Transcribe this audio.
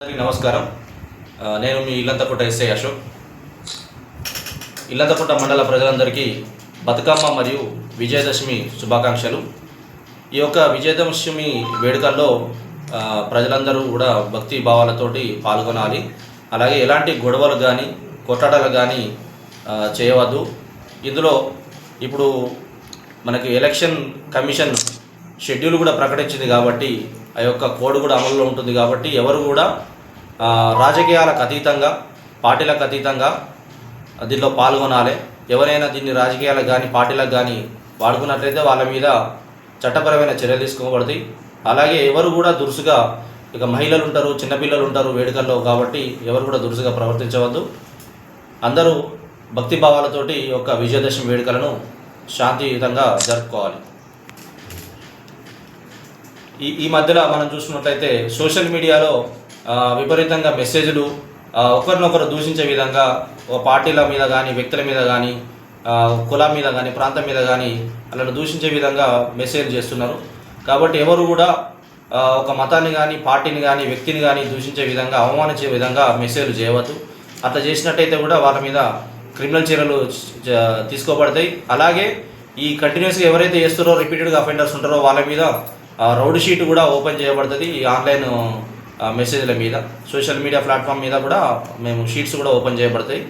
అందరికీ నమస్కారం. నేను మీ ఇల్లంతకుంట ఎస్ఐ అశోక్. ఇల్లంతకుంట మండల ప్రజలందరికీ బతుకమ్మ మరియు విజయదశమి శుభాకాంక్షలు. ఈ యొక్క విజయదశమి వేడుకల్లో ప్రజలందరూ కూడా భక్తి భావాలతోటి పాల్గొనాలి. అలాగే ఎలాంటి గొడవలు కానీ కొట్లాటలు కానీ చేయవద్దు. ఇందులో ఇప్పుడు మనకి ఎలక్షన్ కమిషన్ షెడ్యూల్ కూడా ప్రకటించింది కాబట్టి ఆ యొక్క కోడ్ కూడా అమల్లో ఉంటుంది కాబట్టి ఎవరు కూడా రాజకీయాలకు అతీతంగా పార్టీలకు అతీతంగా దీనిలో పాల్గొనాలి. ఎవరైనా దీన్ని రాజకీయాలకు కానీ పార్టీలకు కానీ వాడుకున్నట్లయితే వాళ్ళ మీద చట్టపరమైన చర్యలు తీసుకోబడతాయి. అలాగే ఎవరు కూడా దురుసుగా ఇక మహిళలు ఉంటారు చిన్నపిల్లలు ఉంటారు వేడుకల్లో కాబట్టి ఎవరు కూడా దురుసుగా ప్రవర్తించవద్దు. అందరూ భక్తి భావాలతోటి యొక్క విజయదశమి వేడుకలను శాంతియుతంగా జరుపుకోవాలి. ఈ ఈ మధ్యలో మనం చూసుకున్నట్లయితే సోషల్ మీడియాలో విపరీతంగా మెసేజ్లు ఒకరినొకరు దూషించే విధంగా ఒక పార్టీల మీద కానీ వ్యక్తుల మీద కానీ కులం మీద కానీ ప్రాంతం మీద కానీ అలా దూషించే విధంగా మెసేజ్ చేస్తున్నారు. కాబట్టి ఎవరు కూడా ఒక మతాన్ని కానీ పార్టీని కానీ వ్యక్తిని కానీ దూషించే విధంగా అవమానించే విధంగా మెసేజ్లు చేయవద్దు. అట్లా చేసినట్టయితే కూడా వాళ్ళ మీద క్రిమినల్ చర్యలు తీసుకోబడతాయి. అలాగే ఈ కంటిన్యూస్గా ఎవరైతే చేస్తారో రిపీటెడ్గా అఫెండర్స్ ఉంటారో వాళ్ళ మీద రౌడ్ షీట్ కూడా ఓపెన్ చేయబడుతుంది ఈ ఆన్లైన్ మెసేజ్ల మీద. సోషల్ మీడియా ప్లాట్ఫామ్ మీద కూడా మేము షీట్స్ కూడా ఓపెన్ చేయబడతాయి.